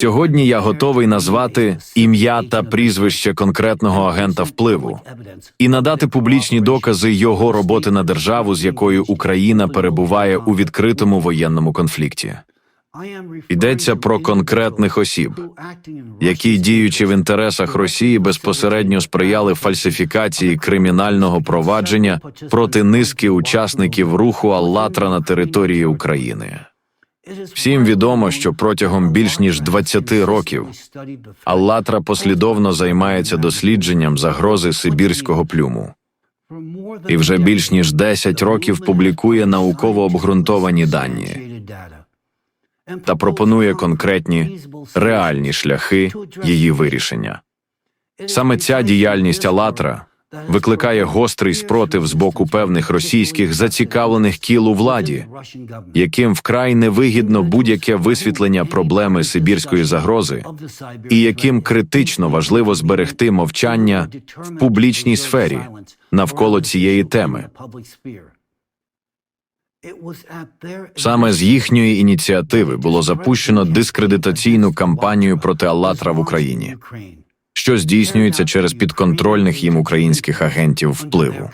Сьогодні я готовий назвати ім'я та прізвище конкретного агента впливу і надати публічні докази його роботи на державу, з якою Україна перебуває у відкритому воєнному конфлікті. Йдеться про конкретних осіб, які, діючи в інтересах Росії, безпосередньо сприяли фальсифікації кримінального провадження проти низки учасників руху Аллатра на території України. Всім відомо, що протягом більш ніж 20 років Аллатра послідовно займається дослідженням загрози сибірського плюму і вже більш ніж 10 років публікує науково обґрунтовані дані та пропонує конкретні реальні шляхи її вирішення. Саме ця діяльність Аллатра викликає гострий спротив з боку певних російських зацікавлених кіл у владі, яким вкрай невигідно будь-яке висвітлення проблеми сибірської загрози, і яким критично важливо зберегти мовчання в публічній сфері навколо цієї теми. Саме з їхньої ініціативи було запущено дискредитаційну кампанію проти Аллатра в Україні, що здійснюється через підконтрольних їм українських агентів впливу.